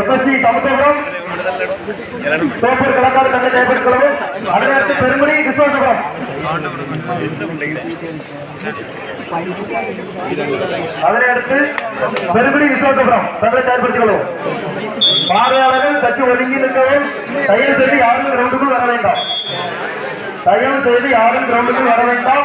FSC சமுத்திரபுரம் Sopore Kalakkad தந்தை கைப்பற்றிக்கொள்ளவும் அதனையடுத்து பெருமுடி விஸ்வாசபுரம் அதனையடுத்து பெருமுடி தந்தை பார்வையாளர்கள் சற்று ஒதுங்கி நிற்கவும். தயவு செய்து யாரும் கிரவுண்டுக்குள் வர வேண்டாம். தயவு செய்து யாரும் கிரவுண்டுக்குள் வர வேண்டாம்.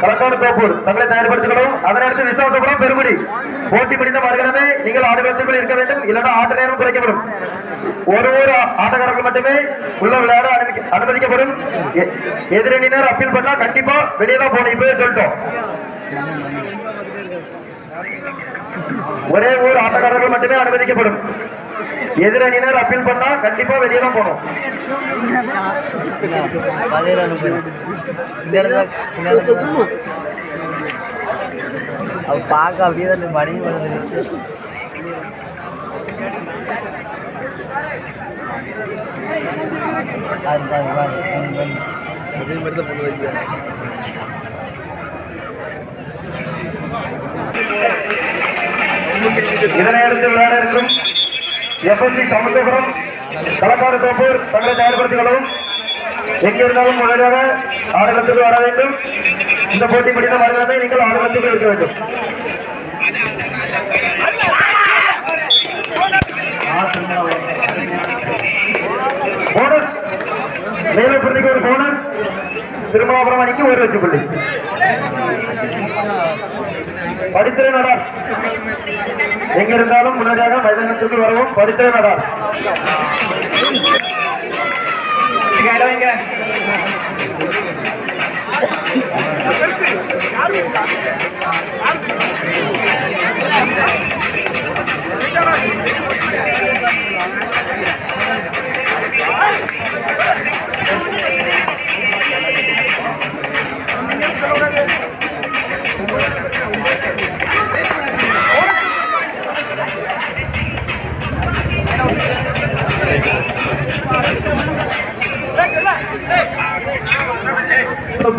களக்காடு தோப்பூர். தங்களை தயார்படுத்திக்கணும். அதனடுத்து விசுவாசபுரம் பெருமுடி போட்டி முடிந்த மறுகணமே நீங்கள் ஆடுகளத்துக்குள் இருக்க வேண்டும். இல்லைன்னா ஆட்ட நேரம் குறைக்கப்படும். ஒரு ஒரு ஆட்டக்காரர்கள் மட்டுமே உள்ள விளையாட அனுமதி- அனுமதிக்கப்படும். எ- எதிரணியினர் அப்பீல் பண்ணா கண்டிப்பா வெளியே தான் போகணும். இப்பவே சொல்லிட்டோம். ஒரே ஒரு ஆட்டக்காரர்கள் மட்டுமே அனுமதிக்கப்படும். எதிரணியினர் அப்பீல் பண்ணா கண்டிப்பா வெளியே தான் போகணும். இந்த இடத்துல இந்த இடத்துல பார்க்க அப்படியே தான் மணி வருது அது அதே மாதிரி தான் இதனை அடுத்து விளையாட இருக்கும் எஃப்எஸ்சி சமந்தபுரம் களக்காடு தோப்பூர் தங்களை தயார்படுத்திக் கொள்ளவும். எங்கிருந்தாலும் உடனடியாக ஆடுகளத்துக்கு வர வேண்டும். இந்த போட்டி முடிந்த மறுநாளே நீங்கள் ஆடுகளத்துக்கு இருக்க வேண்டும். போனஸ் மேலப்பள்ளிக்கு ஒரு போனஸ் திருமாபுரம் அணிக்கு ஒரு லட்சம் புள்ளி. படித்திரை நடார் எங்க இருந்தாலும் முன்னதாக மைதானத்திற்கு வரவும். படித்திரை நடார் இங்க இடம்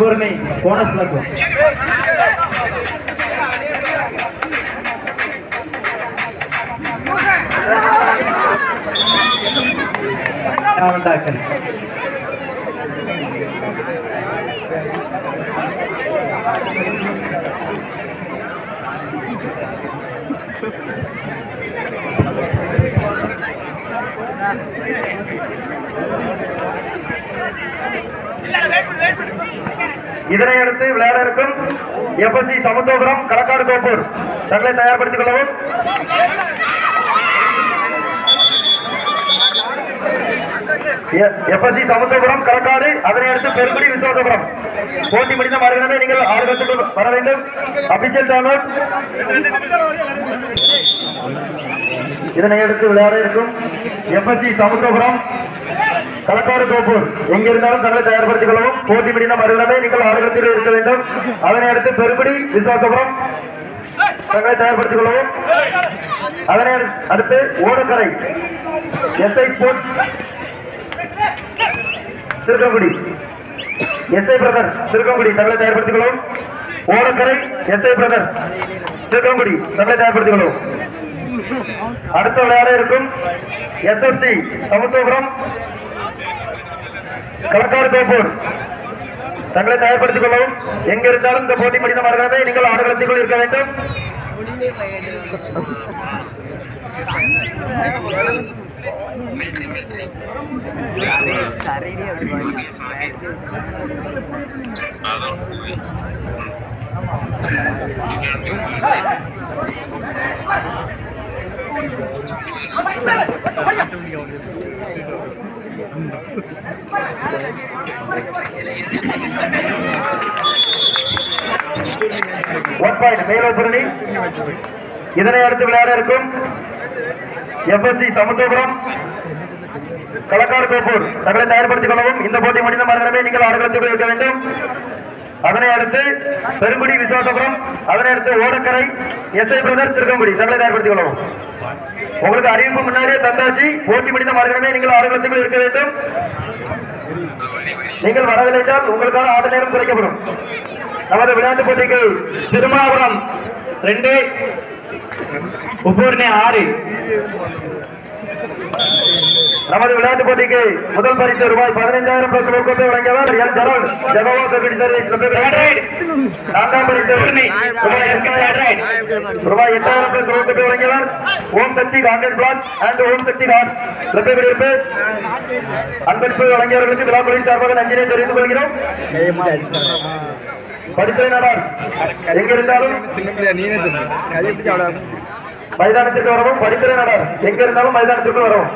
வைங்க. பூரணி போனஸ் பிளக்கும் டாக்கன் இதனை அடுத்து விளையாட இருக்கும் எஃப்எஸ்சி சமுத்திரபுரம் களக்காடு தோப்பூர் தங்களை தயார்படுத்திக் கொள்ளவும். எஃப்எஸ்சி சமுத்திரபுரம் களக்காடு அதனை அடுத்து பெருங்குடி விசுவாசபுரம் போட்டி முடிந்த மறுகணமே நீங்கள் ஆர்வத்துக்கு வர வேண்டும். அபிஷியல் டவுன்லோட் இதனை அடுத்து விளையாட இருக்கும் எஃப்எஸ்சி சமுத்திரபுரம் களக்காடு தோப்பூர் எங்கிருந்தாலும் தங்களை தயார்படுத்திக் கொள்ளவும் போட்டி முடிந்த மறுகணமே நீங்கள் ஆடுகளத்தில் இருக்க வேண்டும் அதனை அடுத்து பெருபடி விசுவாசபுரம் தங்களை தயார்படுத்திக் கொள்ளவும் அதனை அடுத்து Odakkarai SI sports Thirukkangudi SI brother Thirukkangudi தங்களை தயார்படுத்திக் கொள்ளவும் ஓடக்கரை எஸ்ஐ பிரதர் திருக்கங்குடி தங்களை தயார்படுத்திக் கொள்ளவும் அடுத்த விளையாட இருக்கும் எஸ்எஸ்சி சமத்துவபுரம் களக்காடு தோப்பூர் தங்களை தயார்படுத்திக் கொள்ளவும் எங்க இருந்தாலும் இந்த போட்டி முடிந்த நீங்கள் ஆடுகளத்திற்குள் இருக்க வேண்டும். தரையிலே ஒன் பாயிண்ட் மேலோபுரணி இதனை அடுத்து விளையாட இருக்கும் எஃப்எஸ்சி சமுத்திரபுரம் கலக்காடு பேப்பூர் தங்களை தயார்படுத்திக் கொள்ளவும் இந்த போட்டி முடிந்த மரணமே நீங்கள் ஆடுகளத்தில் இருக்க வேண்டும். அதனை அடுத்து பெருங்குடி விசுவாசபுரம் அதனை அடுத்து ஓடக்கரை எஸ்ஐ பிரதர் திருக்கங்குடி தங்களை ஏற்படுத்திக் கொள்ளவும். உங்களுக்கு அறிவிப்பு முன்னாடியே தந்தாச்சு. போட்டி முடிந்த மார்க்கமே நீங்கள் ஆடுகளத்தில் இருக்க வேண்டும். நீங்கள் வரவில்லை என்றால் உங்களுக்கான ஆட்ட நேரம் குறைக்கப்படும். நமது விளையாட்டு போட்டிக்கு திருமாபுரம் ரெண்டு உப்பூர்ணி ஆறு. நமது விளையாட்டு போட்டிக்கு முதல் பரிசு ரூபாய் பதினைந்தாயிரம் பிளஸ் ஊக்கத்தை வழங்கியவர் எல் தருண் ஜெகோவா செக்யூரிட்டி நான்காம் பரிசு ரூபாய் எட்டாயிரம் ரூபாய் ஊக்கத்தை வழங்கியவர் Om Shakti content block and Om Shakti card லட்சப்பிடிப்பு அன்பளிப்பு வழங்கியவர்களுக்கு விழாக்குழுவின் சார்பாக நன்றினை தெரிவித்துக் கொள்கிறோம். பரிசுரை நடார். எங்கிருந்தாலும் மைதானத்திற்கு வரவும் பரிசுரை நடார். எங்க இருந்தாலும் மைதானத்திற்கு வரவும்.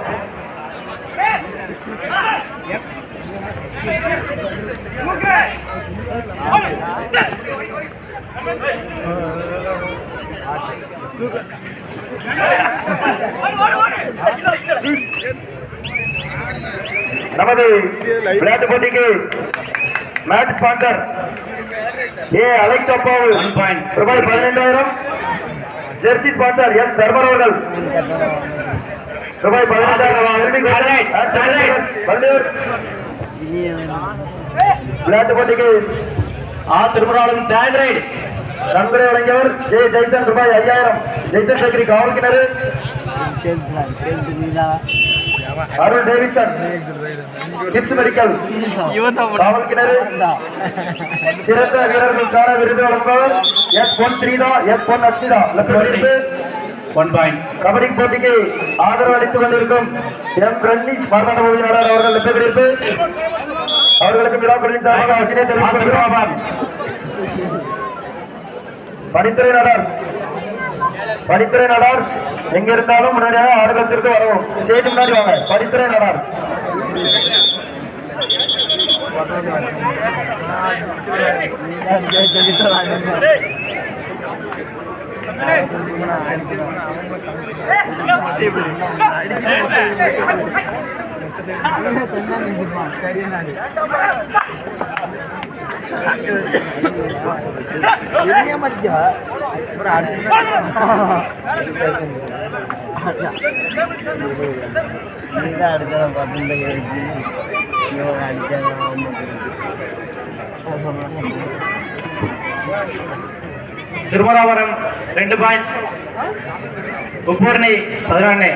நமது விளையாட்டு போட்டிக்கு மேட்ச் ஸ்பான்சர் ஏ அலைக் அப்பாவு ரூபாய் பதினைந்தாயிரம். ஜெர்சி ஸ்பான்சர் எஸ் தர்மர் அவர்கள். ரூபாய் விளையாட்டு போட்டிக்கு ஆ திருமணாலும் டேண்ட்ரைட் நன்கொடை வழங்கியவர் ஜே ஜெய்சன் ரூபாய் ஐயாயிரம். ஜெய்சன் சக்கரி காவல் கிணறு அருள் டேவிட்சன். கிப்ஸ் மெடிக்கல் காவல் கிணறு. சிறந்த வீரர்களுக்கான விருது வழங்குபவர் எஸ் பொன் த்ரீதா எஸ் பொன் அஸ்மிதா ஒன் பாயிண்ட் கபடி போட்டிக்கு ஆதரவு அளித்துக் கொண்டிருக்கும் எம் ரன்னிஸ் மார்நாட பகுதியாளர் அவர்கள் லட்சப்பிடிப்பு அவர்களுக்கு விழாக்குழுவின் சார்பாக அர்ஜுனை தெரிவித்துக் கொள்கிறோம். படித்துறை நடார். படித்துறை நடார். எங்க இருந்தாலும் முன்னாடியாக ஆடுகளத்திற்கு வரவும். ஸ்டேஜ் முன்னாடி வாங்க. படித்துறை நடார் நீதான் அடுத்த பத்து இருக்கு இவன் அடிச்சாங்க திருமராவரம் ரெண்டு பாயிண்ட் உப்பூர்ணி பதினொன்னு.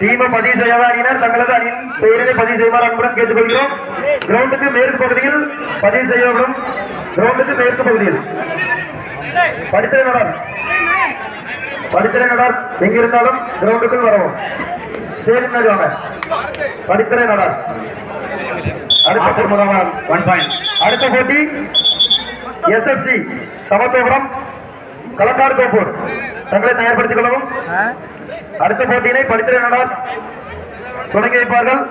டீமை பதிவு செய்யாத அணியினர் தங்களது அணியின் பெயரினை பதிவு செய்யுமாறு அன்புடன் கேட்டுக்கொள்கிறோம். கிரவுண்டுக்கு மேற்கு பகுதியில் பதிவு செய்யப்படும். கிரவுண்டுக்கு மேற்கு பகுதியில். படித்திரை நடார் படித்திரை நடார் எங்கிருந்தாலும் கிரவுண்டுக்குள் வரவும். ஸ்டேஜ் முன்னாடி வாங்க படித்திரை நடார் அடுத்த திருமராவரம் ஒன் பாயிண்ட் அடுத்த போட்டி எஸ்எஃப்சி சமத்துவபுரம் களக்காடு தோப்பூர் தங்களை தயார்படுத்திக் கொள்ளவும். அடுத்த போட்டியினை படித்திரை நடார் தொடங்கி வைப்பார்கள்.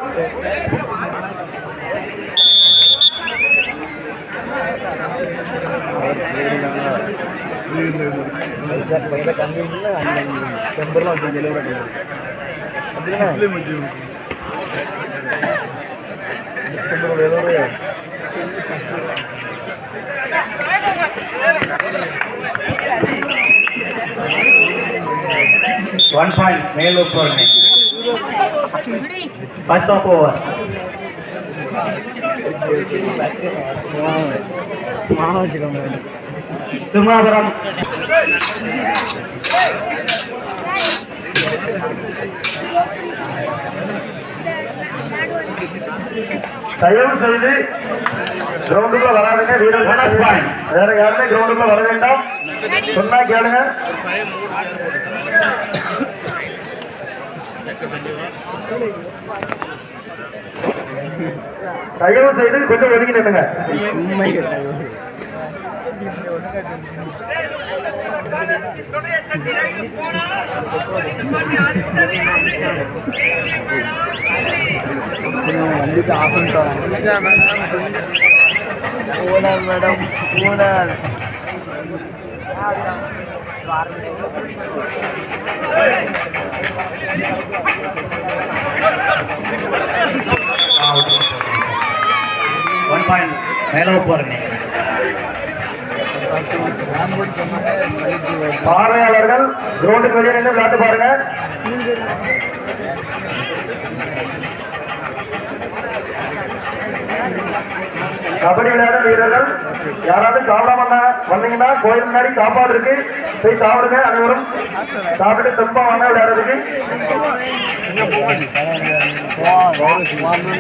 ஒன் பாயிண்ட் மேல் உப்பூர்ணி ஃபர்ஸ்ட் ஆஃப் ஓவர் மாவு வச்சுக்கோங்க திருமராவரம் தயவு செய்து கிரவுண்டுக்குள்ள வராதுங்க. வீரர் Bonus point. வேற யாருமே கிரவுண்டுக்குள்ள வர வேண்டாம். சொன்னா கேளுங்க. தயவு செய்து கொஞ்சம் ஒதுக்கி நின்னுங்க. வந்துட்டு ஆஃப் மேடம் ஒன் பாயிண்ட் மேலோப்பூரணி பார்வையாளர்கள் கிரவுண்டுக்கு வெளியே நின்று விளையாட்டு பாருங்க. கபடி விளையாடும் வீரர்கள் யாராவது சாப்பிடாம வந்தீங்கன்னா கோயில் முன்னாடி சாப்பாடு இருக்கு. போய் சாப்பிடுங்க அனைவரும். சாப்பிட்டு தெம்பா வாங்க விளையாடுறதுக்கு. பண்ணு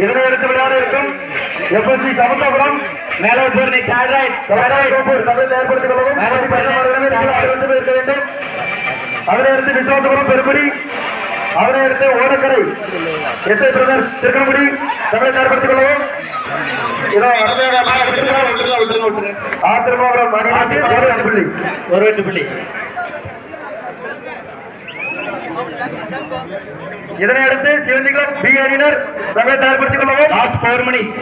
இதனை எடுத்து விளையாட இருக்கும் எஃப்எஸ்சி சமுத்திரபுரம் மேலோப்பூரணி நீ ரைட் கோப்பூர் தமிழ் ஏற்படுத்திக் கொள்ளவும் பேர் இருக்க வேண்டும் அதனை அடுத்து விஸ்வாசபுரம் அதனை அடுத்து ஓடக்கரை. எஸ்ஐ பிரதர் திருக்கணங்குடி தமிழை ஏற்படுத்திக் கொள்ளவும் ஒரு வெட்டு புள்ளி. இதனை அடுத்து சிவந்திகுளம் பி அணியினர் தங்களை தயார்படுத்திக் கொள்ளவும் last four minutes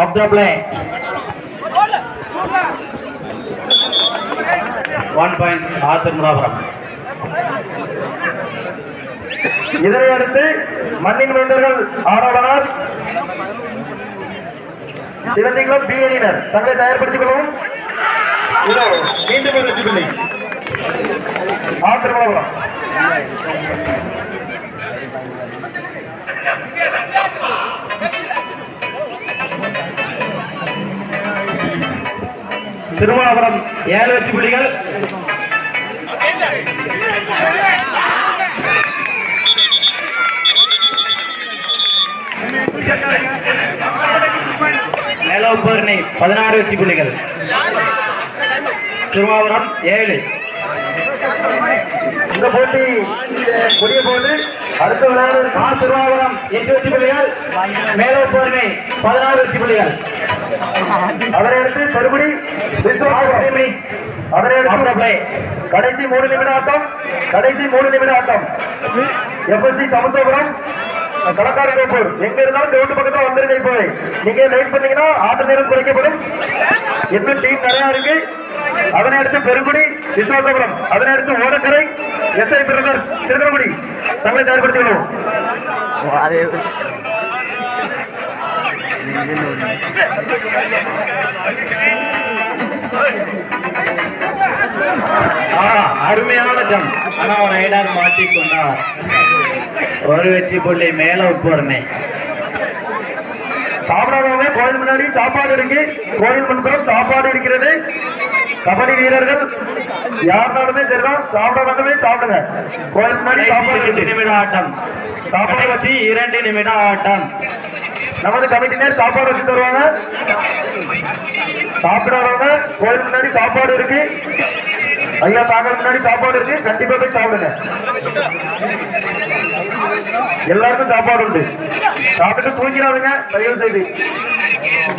of the play one point ஆ திருமலாபுரம் இதனை அடுத்து மண்ணின் வேந்தர்கள் ஆடவனார் சிவந்திகளும் பி அணியினர் தங்களை தயார்படுத்திக் கொள்ளவும் மீண்டும் வெற்றி புள்ளி ஆ ஏழு வெற்றி புள்ளிகள். மேலோப்பூரணி பதினாறு வெற்றி புள்ளிகள். திருமாபுரம் ஏழு. இந்த போட்டி முடிய போது அடுத்த விளையாடு ஆ திருமாபுரம் எட்டு வெற்றி புள்ளிகள் மேலோப்பூரணி பதினாறு வெற்றி புள்ளிகள். அதனை அடுத்து மறுபடி. அதனை அடுத்து கடைசி மூணு நிமிட ஆட்டம் கடைசி மூணு நிமிட ஆட்டம். எஃப்எஸ்சி சமுத்திரபுரம் கடற்காடு கோப்பூர் எங்க இருந்தாலும் கிரவுண்ட் பக்கத்துல வந்துருங்க இப்போ. நீங்க லைட் பண்ணீங்கன்னா ஆட்ட நேரம் குறைக்கப்படும். இன்னும் டீம் நிறைய இருக்கு. அதனை அடுத்து பெருங்குடி விஸ்வாசபுரம். அதனை அடுத்து ஓடக்கரை எஸ்ஐ பிரதர் திருநெல்வேலி தங்களை தயார்படுத்திக் ஆ, அருமையான ஜம் ஆனா அவன் ஐடார் மாட்டிக்கொண்டார் ஒரு வெற்றி புள்ளி மேல உட்போறனே சாப்பிடாதவங்க கோயில் முன்னாடி சாப்பாடு இருக்கு. கோயில் முன்புறம் சாப்பாடு இருக்கிறது. கபடி வீரர்கள் யாருனாலுமே சரிதான் சாப்பிடாதவங்க சாப்பிடுங்க. கோயில் முன்னாடி சாப்பாடு நிமிட ஆட்டம். கடைசி இரண்டு நிமிட ஆட்டம். நமது கமிட்டினர் சாப்பாடு வச்சு தருவாங்க. சாப்பிடாதவங்க கோயில் முன்னாடி சாப்பாடு இருக்கு. ஐயா தாங்கள் முன்னாடி சாப்பாடு இருக்கு. கண்டிப்பா போய் சாப்பிடுங்க. எல்லாருக்கும் சாப்பாடு உண்டு. சாப்பிட்டு தூங்கிடாதுங்க தயவு செய்து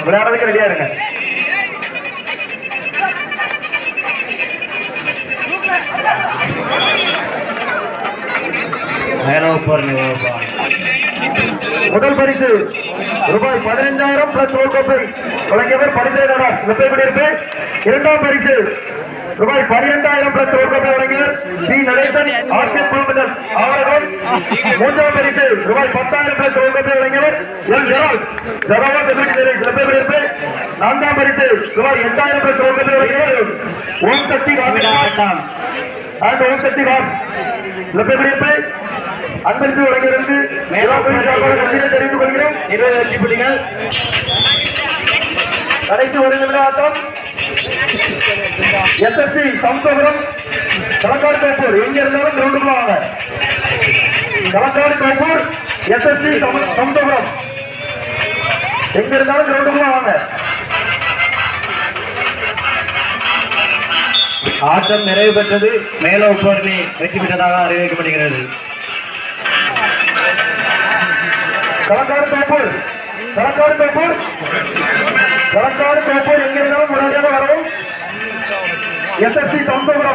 விளையாடுறதுக்கு ரெடியா இருங்க. முதல் பரிசு ரூபாய் பதினைந்தாயிரம் பிளஸ் ஒரு கோப்பை வழங்கியவர் குடியிருப்பு இரண்டாம் பரிசு ரூபாய் பனிரெண்டாயிரம் ஒரு கோப்பை வழங்கியவர் சி நடேசன் ஆசியன் குழுமினர் அவர்கள் மூன்றாம் பரிசு ரூபாய் பத்தாயிரம் ஒரு கோப்பை வழங்கியவர் எல் ஜெரால் ஜெராவா வெப்பை குடியிருப்பு நான்காம் பரிசு ரூபாய் எட்டாயிரம் ஒரு கோப்பை வழங்கியவர் ஓம் சக்தி ஆட்டம் அண்ட் ஓம் சக்தி வெப்பை குடியிருப்பு அன்பளிப்பு வழங்கியிருந்து தெரிவித்துக் கொள்கிறோம் இருபது வெற்றி புள்ளிகள். கடைசி ஒரு நிமிட ஆட்டம். எஸ்எஸ்சி சமுத்திரபுரம் களக்காடு கோப்பூர் எங்க இருந்தாலும் கிரவுண்டுக்குள்ள வாங்க. களக்காடு கோப்பூர் எஸ்எஸ்சி சமுத்திரபுரம் எங்க இருந்தாலும் கிரவுண்டுக்குள்ள வாங்க. ஆட்டம் நிறைவு பெற்றது மேல உட்போரணி வெற்றி பெற்றதாக அறிவிக்கப்படுகிறது. களக்காடு கோப்பூர் களக்காடு கோப்பூர் களக்காடு கோப்பூர் எங்கிருந்தாலும் உடனடியாக வரவும். எஸ்எஸ்சி சமத்துவபுரம்